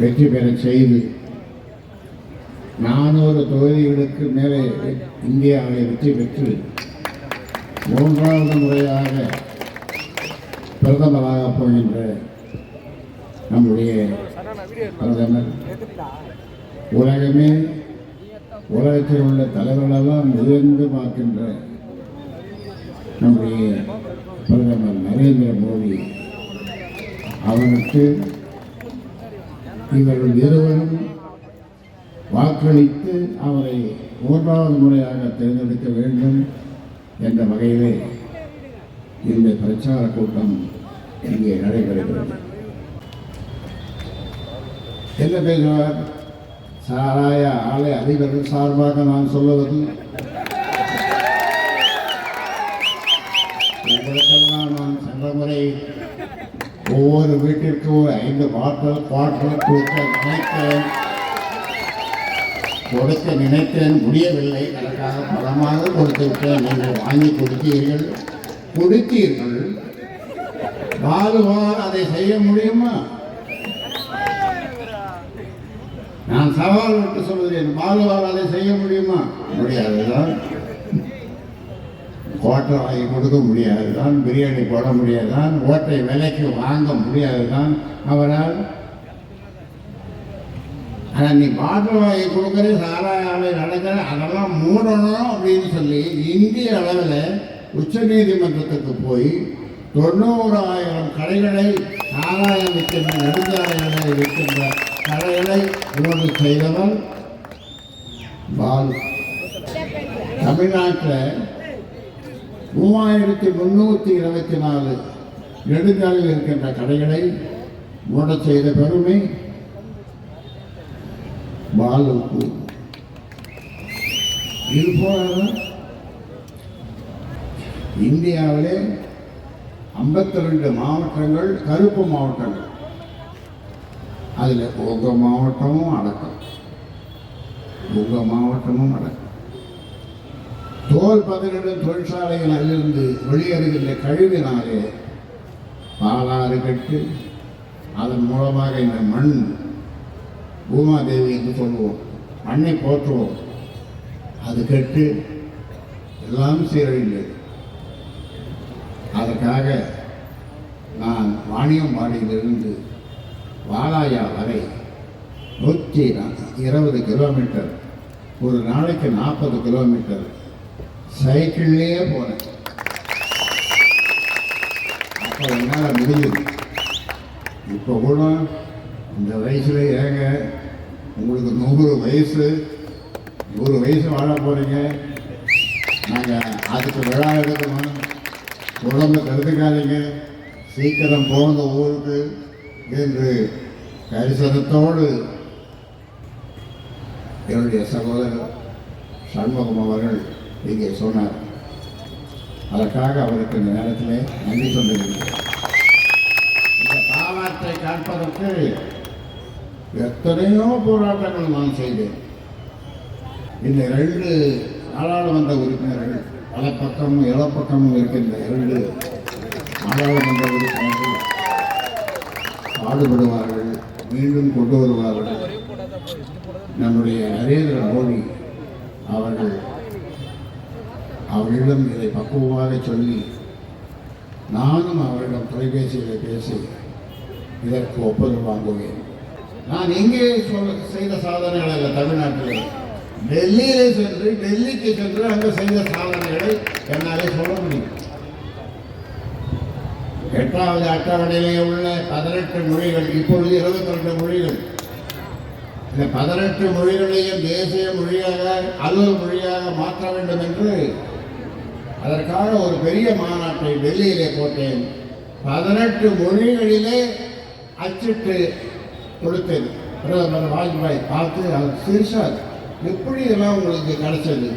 வெற்றி பெற செய்து நானூறு தொகுதிகளுக்கு மேலே இந்தியாவை வெற்றி பெற்று மூன்றாவது முறையாக பிரதமராக போகின்ற நம்முடைய பிரதமர். உலகமே உலகத்தில் உள்ள தலைவர்களெல்லாம் உயர்ந்து பார்க்கின்ற நம்முடைய பிரதமர் நரேந்திர மோடி அவருக்கு இவர்கள் இருவரும் வாக்களித்து அவரை மூன்றாவது முறையாக தேர்ந்தெடுக்க வேண்டும் என்ற வகையிலே இந்த பிரச்சார கூட்டம் இங்கே நடைபெறுகிறது. என்ன பேசுவார்? சாராய ஆலை அதிபர்கள் சார்பாக நான் சொல்லுவது. உங்களுக்கெல்லாம் நான் சென்ற முறை ஒவ்வொரு வீட்டிற்கும் ஒரு ஐந்து பாட்டில் குவார்டர் கொடுக்க நினைத்தேன். கொடுக்க நினைத்தேன். முடியவில்லை. எனக்காக பலமாக கொடுத்துவிட்டேன் நீங்கள் வாங்கி கொடுத்தீர்கள். கொடுத்தீர்கள். பாலுவால் அதை செய்ய முடியுமா? நான் சவால் விட்டு சொல்கிறேன் பாலுவால் அதை செய்ய முடியுமா? முடியாதுதான். கோட்டை வாங்கி கொடுக்க முடியாது தான் பிரியாணி போட முடியாது தான் ஓட்டை விலைக்கு வாங்க முடியாது தான் அவரால் ஆனால் நீ பாட்டில் வாங்கி கொடுக்குற சாராயாவை நடக்கிற அதெல்லாம் மூடணும் அப்படின்னு சொல்லி இந்திய அளவில் உச்ச நீதிமன்றத்துக்கு போய் தொண்ணூறாயிரம் கடைகளை சாராயம் விற்கின்ற நெடுஞ்சாலைகளை விற்கின்ற கடைகளை மூடு செய்தவன் பால். தமிழ்நாட்டில் மூவாயிரத்தி முந்நூற்றி இருபத்தி நாலு நெடுஞ்சாலையில் இருக்கின்ற கடைகளை மூடச் செய்த பெருமை பாலுக்கு. இது போல இந்தியாவிலே ஐம்பத்தி ரெண்டு மாவட்டங்கள் கருப்பு மாவட்டங்கள். அதில் ஒவ்வொரு மாவட்டமும் அடக்கம். ஒவ்வொரு மாவட்டமும் அடக்கம். தோல் பதனிடும் தொழிற்சாலைகளிலிருந்து வெளியேறுகின்ற கழிவினாலே பாலாறு கட்டு அதன் மூலமாக இந்த மண் பூமாதேவி என்று சொல்லுவோம் மண்ணை போற்றுவோம். அது கெட்டு எல்லாம் சீரழிந்தது. அதற்காக நான் வாணியம்பாடியிலிருந்து வாலாயா வரை நூற்றி இருபது கிலோமீட்டர் ஒரு நாளைக்கு நாற்பது கிலோமீட்டர் சைக்கிள்லேயே போனேன் அப்போ என்னால் முடியுது இப்போ கூட இந்த வயசுல ஏங்க உங்களுக்கு நூறு வயசு நூறு வயசு வாழ போகிறீங்க நாங்கள் அதுக்கு விழா எடுக்கணும் உடம்பு கருதுக்காதீங்க சீக்கிரம் போங்க ஊருக்கு என்று கரிசனத்தோடு என்னுடைய சகோதரர் சண்முகம் அவர்கள் இங்கே சொன்னார். அதற்காக அவருக்கு இந்த நேரத்தில் நன்றி சொல்லியிருக்கிறேன் இந்த தாலாற்றை காண்பதற்கு எத்தனையோ போராட்டங்கள் நான் செய்தேன். இந்த ரெண்டு நாடாளுமன்ற உறுப்பினர்கள் பல பக்கமும் இடப்பக்கமும் இருக்கின்ற இரண்டு நாடாளுமன்ற உறுப்பினர்கள் பாடுபடுவார்கள் மீண்டும் கொண்டு வருவார்கள். நம்முடைய நரேந்திர மோடி அவர்கள் அவர்களிடம் இதை பக்குவமாக சொல்லி நானும் அவரிடம் தொலைபேசியில் பேசி இதற்கு ஒப்புதல் வாங்குவேன். நான் எங்கே சொல்ல செய்த சாதனைகள் அல்ல தமிழ்நாட்டில். டெல்லியிலே சென்று டெல்லிக்கு சென்று அங்கே செய்த சாதனைகளை என்னாலே சொல்ல முடியும். எட்டாவது அட்டவணையிலே உள்ள பதினெட்டு மொழிகள் இப்பொழுது இருபத்தி ரெண்டு மொழிகள். இந்த பதினெட்டு மொழிகளையும் தேசிய மொழியாக அலுவல் மொழியாக மாற்ற வேண்டும் என்று அதற்காக ஒரு பெரிய மாநாட்டை டெல்லியிலே போட்டேன். பதினெட்டு மொழிகளிலே அச்சிட்டு கொடுத்தேன். பிரதமர் வாஜ்பாய் பார்த்து அவர் சிரிச்சார் எப்படி இதெல்லாம் உங்களுக்கு கிடைச்சது?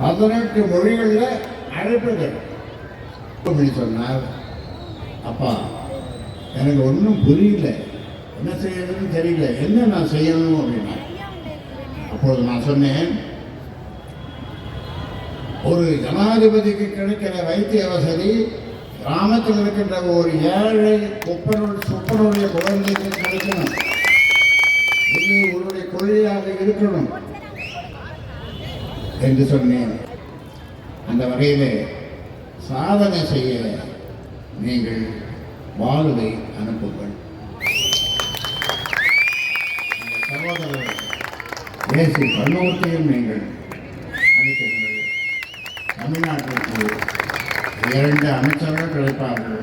பதினெட்டு மொழிகளில் அழைப்புகள். அப்படின்னு சொன்னார். அப்பா எனக்கு ஒன்றும் புரியல. என்ன செய்யறதுன்னு தெரியல. என்ன நான் செய்யணும் அப்படின்னா அப்போது நான் சொன்னேன் ஒரு ஜனாதிபதிக்கு கிடைக்கிற வைத்திய வசதி கிராமத்தில் இருக்கின்ற ஒரு ஏழை ஒப்பனுள் சொப்பனுடைய குழந்தைக்கு கிடைக்கணும். இது உங்களுடைய கொள்கையாக இருக்கணும் என்று சொன்னேன். அந்த வகையிலே சாதனை செய்ய நீங்கள் வாழ்வை அனுப்புங்கள். சகோதரர் தேசிய பன்முகத்தையும் நீங்கள் அனுப்புங்கள் தமிழ்நாட்டிற்கு இரண்டு அமைச்சர்கள் கிடைப்பார்கள்